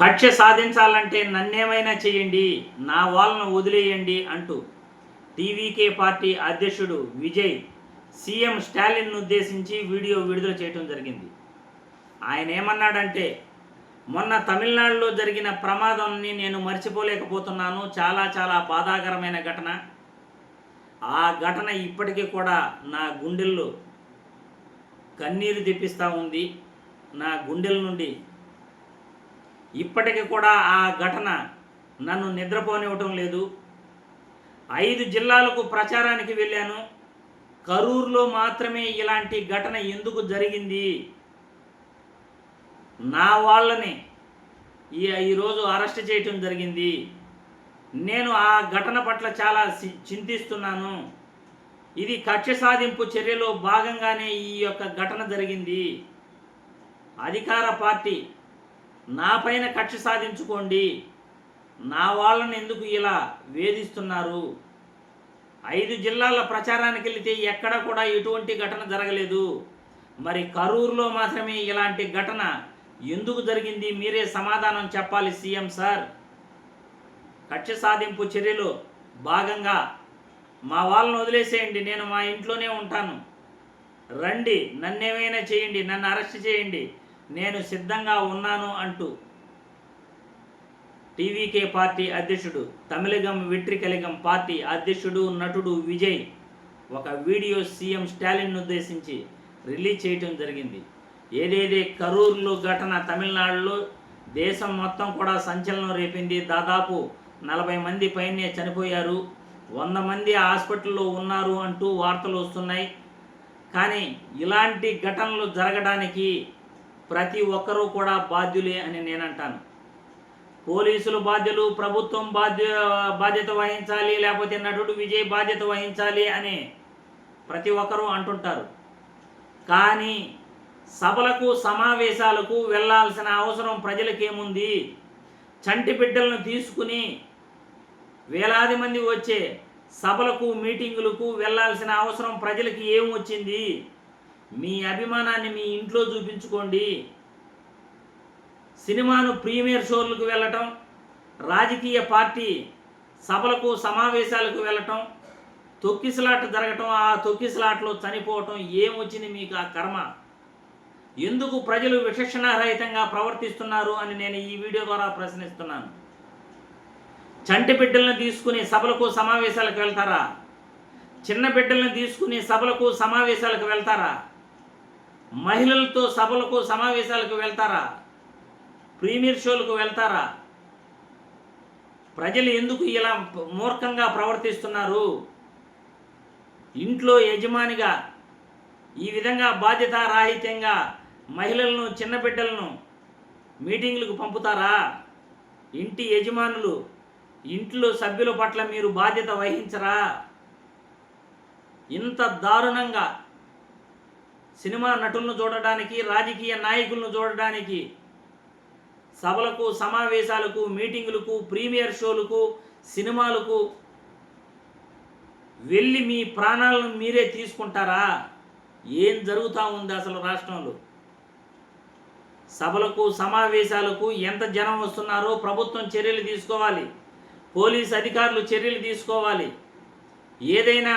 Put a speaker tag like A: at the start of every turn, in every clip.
A: కక్ష సాధించాలంటే నన్నేమైనా చేయండి నా వాళ్ళను వదిలేయండి అంటూ టీవీకే పార్టీ అధ్యక్షుడు విజయ్ సీఎం స్టాలిన్ను ఉద్దేశించి వీడియో విడుదల చేయడం జరిగింది. ఆయన ఏమన్నాడంటే మొన్న తమిళనాడులో జరిగిన ప్రమాదాన్ని నేను మర్చిపోలేకపోతున్నాను చాలా చాలా బాధాకరమైన ఘటన. ఆ ఘటన ఇప్పటికీ కూడా నా గుండెల్లో కన్నీరు తెప్పిస్తూ ఉంది. నా గుండెల నుండి ఇప్పటికి కూడా ఆ ఘటన నన్ను నిద్రపోనివ్వటం లేదు. ఐదు జిల్లాలకు ప్రచారానికి వెళ్ళాను. కరూర్లో మాత్రమే ఇలాంటి ఘటన ఎందుకు జరిగింది? నా వాళ్ళని ఈ ఈరోజు అరెస్ట్ చేయటం జరిగింది. నేను ఆ ఘటన పట్ల చాలా చి- చింతిస్తున్నాను. ఇది కక్ష సాధింపు చర్యలో భాగంగానే ఈ యొక్క ఘటన జరిగింది. అధికార పార్టీ నా పైన కక్ష సాధించుకోండి. నా వాళ్ళని ఎందుకు ఇలా వేధిస్తున్నారు? ఐదు జిల్లాల ప్రచారానికి వెళితే ఎక్కడ కూడా ఎటువంటి ఘటన జరగలేదు. మరి కరూరులో మాత్రమే ఇలాంటి ఘటన ఎందుకు జరిగింది? మీరే సమాధానం చెప్పాలి సీఎం సార్. కక్ష సాధింపు చర్యలో భాగంగా మా వాళ్ళని వదిలేసేయండి. నేను మా ఇంట్లోనే ఉంటాను. రండి. నన్నేమైనా చేయండి. నన్ను అరెస్ట్ చేయండి. నేను సిద్ధంగా ఉన్నాను అంటూ టీవీకే పార్టీ అధ్యక్షుడు తమిళగం విట్రికలిగం పార్టీ అధ్యక్షుడు నటుడు విజయ్ ఒక వీడియో సీఎం స్టాలిన్ ఉద్దేశించి రిలీజ్ చేయటం జరిగింది. ఏదేదే కరూర్లో ఘటన తమిళనాడులో దేశం మొత్తం కూడా సంచలనం రేపింది. దాదాపు నలభై మంది పైనే చనిపోయారు. వంద మంది హాస్పిటల్లో ఉన్నారు అంటూ వార్తలు వస్తున్నాయి. కానీ ఇలాంటి ఘటనలు జరగడానికి ప్రతి ఒక్కరూ కూడా బాధ్యులే అని నేనంటాను. పోలీసులు బాధ్యులు ప్రభుత్వం బాధ్య బాధ్యత వహించాలి లేకపోతే నటుడు విజయ్ బాధ్యత వహించాలి అని ప్రతి ఒక్కరూ అంటుంటారు. కానీ సభలకు సమావేశాలకు వెళ్ళాల్సిన అవసరం ప్రజలకేముంది? చంటి బిడ్డలను తీసుకుని వేలాది మంది వచ్చే సభలకు మీటింగులకు వెళ్ళాల్సిన అవసరం ప్రజలకి ఏం వచ్చింది మీ అభిమానాన్ని మీ ఇంట్లో చూపించుకోండి. సినిమాను ప్రీమియర్ షోలకు వెళ్ళటం రాజకీయ పార్టీ సభలకు సమావేశాలకు వెళ్ళటం తొక్కిసలాట జరగటం ఆ తొక్కిసలాటలో చనిపోవటం ఏమొచ్చింది మీకు ఆ కర్మ? ఎందుకు ప్రజలు విచక్షణారహితంగా ప్రవర్తిస్తున్నారు అని నేను ఈ వీడియో ద్వారా ప్రశ్నిస్తున్నాను. చంటి బిడ్డలను తీసుకుని సభలకు సమావేశాలకు వెళ్తారా? చిన్న బిడ్డలను తీసుకుని సభలకు సమావేశాలకు వెళ్తారా? మహిళలతో సభలకు సమావేశాలకు వెళ్తారా? ప్రీమియర్ షోలకు వెళ్తారా? ప్రజలు ఎందుకు ఇలా మూర్ఖంగా ప్రవర్తిస్తున్నారు? ఇంట్లో యజమానిగా ఈ విధంగా బాధ్యతారాహిత్యంగా మహిళలను చిన్న బిడ్డలను మీటింగ్లకు పంపుతారా? ఇంటి యజమానులు ఇంట్లో సభ్యుల పట్ల మీరు బాధ్యత వహించరా? ఇంత దారుణంగా సినిమా నటులను చూడడానికి రాజకీయ నాయకులను చూడడానికి సభలకు సమావేశాలకు మీటింగులకు ప్రీమియర్ షోలకు సినిమాలకు వెళ్ళి మీ ప్రాణాలను మీరే తీసుకుంటారా? ఏం జరుగుతూ ఉంది అసలు రాష్ట్రంలో? సభలకు సమావేశాలకు ఎంత జనం వస్తున్నారో ప్రభుత్వం చర్యలు తీసుకోవాలి. పోలీస్ అధికారులు చర్యలు తీసుకోవాలి. ఏదైనా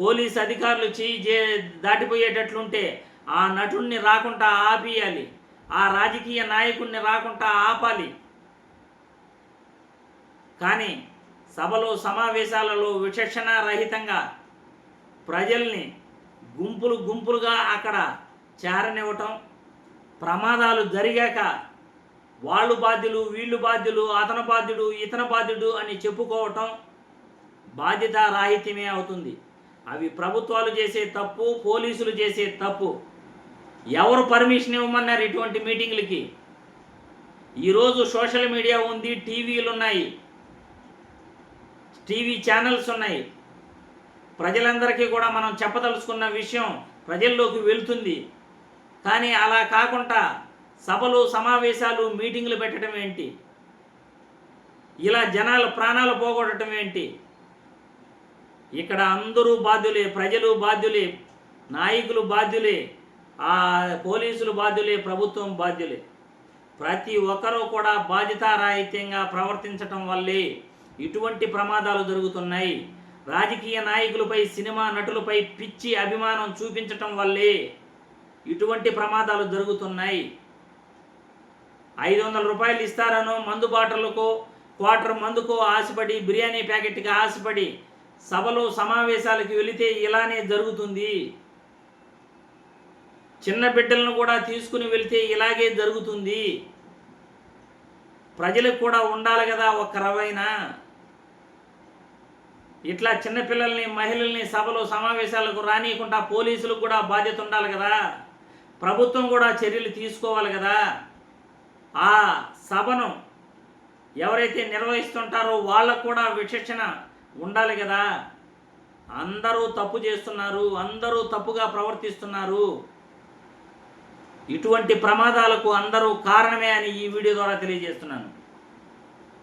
A: పోలీస్ అధికారులు చేయి చే దాటిపోయేటట్లుంటే ఆ నటుడిని రాకుండా ఆపియాలి. ఆ రాజకీయ నాయకుణ్ణి రాకుండా ఆపాలి. కానీ సభలో సమావేశాలలో విచక్షణ రహితంగా ప్రజల్ని గుంపులు గుంపులుగా అక్కడ చేరనివ్వటం ప్రమాదాలు జరిగాక వాళ్ళు బాధ్యులు వీళ్ళు బాధ్యులు అతను బాధ్యుడు ఇతను బాధ్యుడు అని చెప్పుకోవటం బాధ్యత రాహిత్యమే అవుతుంది. అవి ప్రభుత్వాలు చేసే తప్పు పోలీసులు చేసే తప్పు. ఎవరు పర్మిషన్ ఇవ్వమన్నారు ఇటువంటి మీటింగ్లకి? ఈరోజు సోషల్ మీడియా ఉంది టీవీలు ఉన్నాయి టీవీ ఛానల్స్ ఉన్నాయి. ప్రజలందరికీ కూడా మనం చెప్పదలుచుకున్న విషయం ప్రజల్లోకి వెళ్తుంది. కానీ అలా కాకుండా సభలు సమావేశాలు మీటింగ్లు పెట్టడం ఏంటి? ఇలా జనాల ప్రాణాలు పోగొట్టడం ఏంటి? ఇక్కడ అందరూ బాధ్యులే ప్రజలు బాధ్యులే నాయకులు బాధ్యులే ఆ పోలీసులు బాధ్యులే ప్రభుత్వం బాధ్యులే. ప్రతి ఒక్కరూ కూడా బాధ్యతారాహిత్యంగా ప్రవర్తించటం వల్లే ఇటువంటి ప్రమాదాలు జరుగుతున్నాయి. రాజకీయ నాయకులపై సినిమా నటులపై పిచ్చి అభిమానం చూపించటం వల్లే ఇటువంటి ప్రమాదాలు జరుగుతున్నాయి. ఐదు వందల రూపాయలు ఇస్తారనో మందు బాటలకు క్వార్టర్ మందుకు ఆశపడి బిర్యానీ ప్యాకెట్కి ఆశపడి సభలు సమావేశాలకు వెళితే ఇలానే జరుగుతుంది. చిన్న బిడ్డలను కూడా తీసుకుని వెళితే ఇలాగే జరుగుతుంది. ప్రజలకు కూడా ఉండాలి కదా ఒక రవైనా. ఇట్లా చిన్నపిల్లల్ని మహిళల్ని సభలు సమావేశాలకు రానియకుండా పోలీసులకు కూడా బాధ్యత ఉండాలి కదా. ప్రభుత్వం కూడా చర్యలు తీసుకోవాలి కదా. ఆ సభను ఎవరైతే నిర్వహిస్తుంటారో వాళ్ళకు కూడా విచక్షణ ఉండాలి కదా. అందరూ తప్పు చేస్తున్నారు అందరూ తప్పుగా ప్రవర్తిస్తున్నారు. ఇటువంటి ప్రమాదాలకు అందరూ కారణమే అని ఈ వీడియో ద్వారా తెలియజేస్తున్నాను.